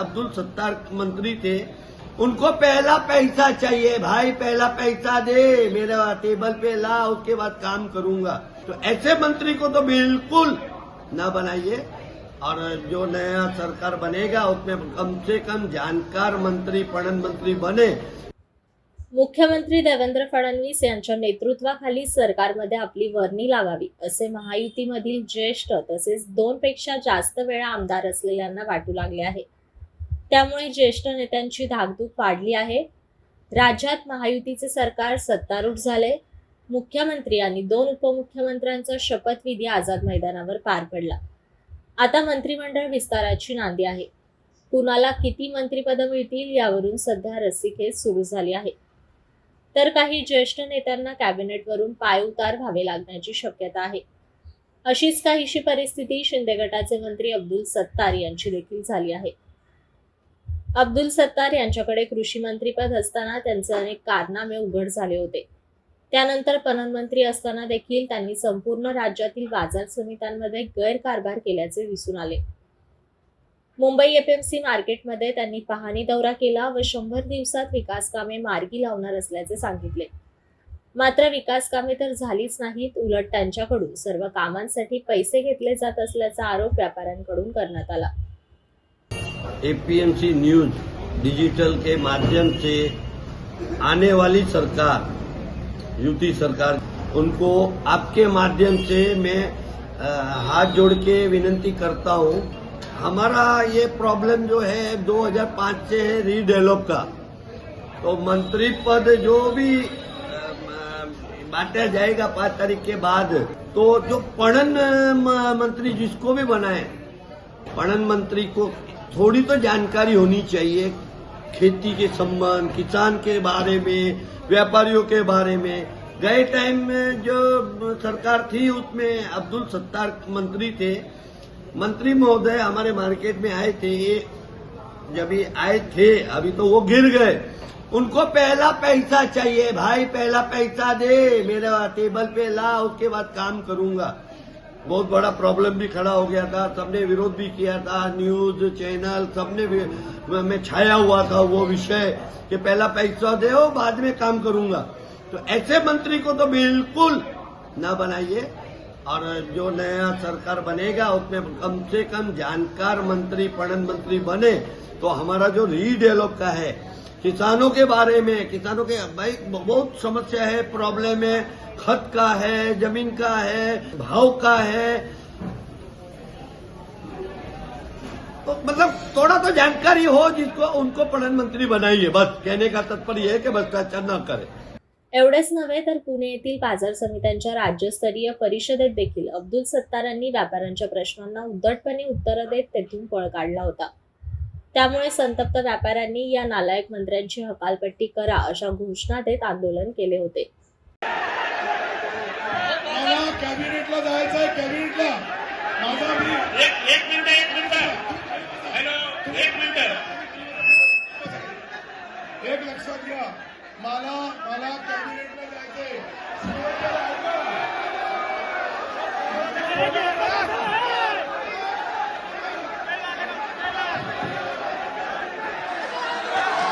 अब्दुल सत्तार मंत्री थे उनको पहला पैसा चाहिए भाई पहला पैसा दे मेरा टेबल पे ला उसके बाद काम करूंगा। तो ऐसे मंत्री को तो बिल्कुल न बनाइए। और जो नया सरकार बनेगा उसमें कम से कम जानकार मंत्री पणन मंत्री बने। मुख्यमंत्री देवेंद्र फडणवीस यांच्या नेतृत्वाखाली सरकारमध्ये आपली वर्णी लागावी असे महायुतीमधील ज्येष्ठ तसेच दोन पेक्षा जास्त वेळा आमदार असलेल्यांना वाटू लागले आहे. त्यामुळे ज्येष्ठ नेत्यांची धाकधूक वाढली आहे. राज्यात महायुतीचे सरकार सत्तारूढ झाले. मुख्यमंत्री आणि दोन उपमुख्यमंत्र्यांचा शपथविधी आझाद मैदानावर पार पडला. आता मंत्रिमंडळ विस्ताराची नांदी आहे. कुणाला किती मंत्रिपदं मिळतील यावरून सध्या रस्सीखेच सुरू झाली आहे. तर काही ज्येष्ठ नेत्यांना कॅबिनेटवरून पायउतार व्हावे लागण्याची शक्यता आहे. अशीच काहीशी परिस्थिती शिंदे गटाचे मंत्री अब्दुल सत्तार यांची देखील झाली आहे. अब्दुल सत्तार यांच्याकडे कृषी मंत्रीपद असताना त्यांचे अनेक कारनामे उघड झाले होते. त्यानंतर पणन मंत्री असताना देखील त्यांनी संपूर्ण राज्यातील बाजार समित्यांमध्ये गैरकारभार केल्याचे दिसून आले. मुंबई एपीएमसी मार्केटमध्ये त्यांनी पाहणी दौरा केला व शंभर दिवसात विकास कामे मार्गी लावणार असल्याचे सांगितले. मात्र विकास कामे तर झालीच नाहीत उलट त्यांच्याकडून सर्व कामांसाठी पैसे घेतले जात असल्याचा आरोप व्यापाऱ्यांकडून करण्यात आला. एपीएमसी न्यूज़ डिजिटल के माध्यम से आने वाली सरकार यूटी सरकार, उनको आपके माध्यम से मैं हाथ जोड़ के विनती करता हूँ। हमारा ये प्रॉब्लम जो है 2005 से है रीडेवलप का। तो मंत्री पद जो भी बांटा जाएगा पाँच तारीख के बाद तो जो पणन मंत्री जिसको भी बनाए, पणन मंत्री को थोड़ी तो जानकारी होनी चाहिए खेती के संबंध, किसान के बारे में, व्यापारियों के बारे में। गए टाइम में जो सरकार थी, उसमें अब्दुल सत्तार मंत्री थे। मंत्री महोदय हमारे मार्केट में आए थे। ये जब आए थे, अभी तो वो गिर गए। उनको पहला पैसा चाहिए। भाई, पहला पैसा दे, मेरा टेबल पे ला, उसके बाद काम करूँगा। बहुत बड़ा प्रॉब्लम भी खड़ा हो गया था। सबने विरोध भी किया था। न्यूज़ चैनल सबने में छाया हुआ था वो विषय कि पहला पैसा दो बाद में काम करूँगा। तो ऐसे मंत्री को तो बिल्कुल न बनाइए। और जो नया सरकार बनेगा, उसमें कम से कम जानकार मंत्री, पणन मंत्री बने तो हमारा जो रीडेवलप का है किसानों के बारे में किसानों के भाई बहुत समस्या है प्रॉब्लम है खत का है जमीन का है भाव का है। तो मतलब थोड़ा तो जानकारी हो जिसको उनको प्रधानमंत्री बनाइए बस। कहने का तात्पर्य है कि भ्रष्टाचार न करे। एवढेच नव्हे तर पुणे येथील बाजार समित्यांच्या राज्यस्तरीय परिषदेत देखील अब्दुल सत्तारांनी व्यापाऱ्यांच्या प्रश्नांना उद्धटपणे उत्तरं देत तेथून पळ काढला होता. त्यामुळे संतप्त व्यापाऱ्यांनी या नालायक मंत्र्यांची हकालपट्टी करा अशा घोषणा देत आंदोलन केले होते. कॅबिनेटला जायचंय कॅबिनेटला. माझा एक एक मिनिट एक मिनिट हॅलो एक मिनिट एक लक्षात घ्या मला मला कॅबिनेटला जायचंय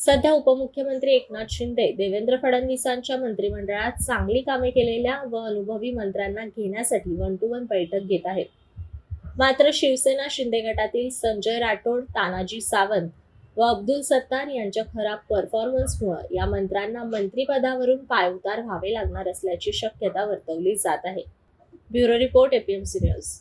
सध्या उपमुख्यमंत्री एकनाथ शिंदे देवेंद्र फडणवीसांच्या मंत्रिमंडळात चांगली कामे केलेल्या व अनुभवी मंत्र्यांना घेण्यासाठी वन टू वन बैठक घेत आहेत. मात्र शिवसेना शिंदे गटातील संजय राठोड तानाजी सावंत व अब्दुल सत्तार यांच्या खराब परफॉर्मन्समुळे या मंत्र्यांना मंत्रिपदावरून पायउतार व्हावे लागणार असल्याची शक्यता वर्तवली जात आहे. Bureau report APMC news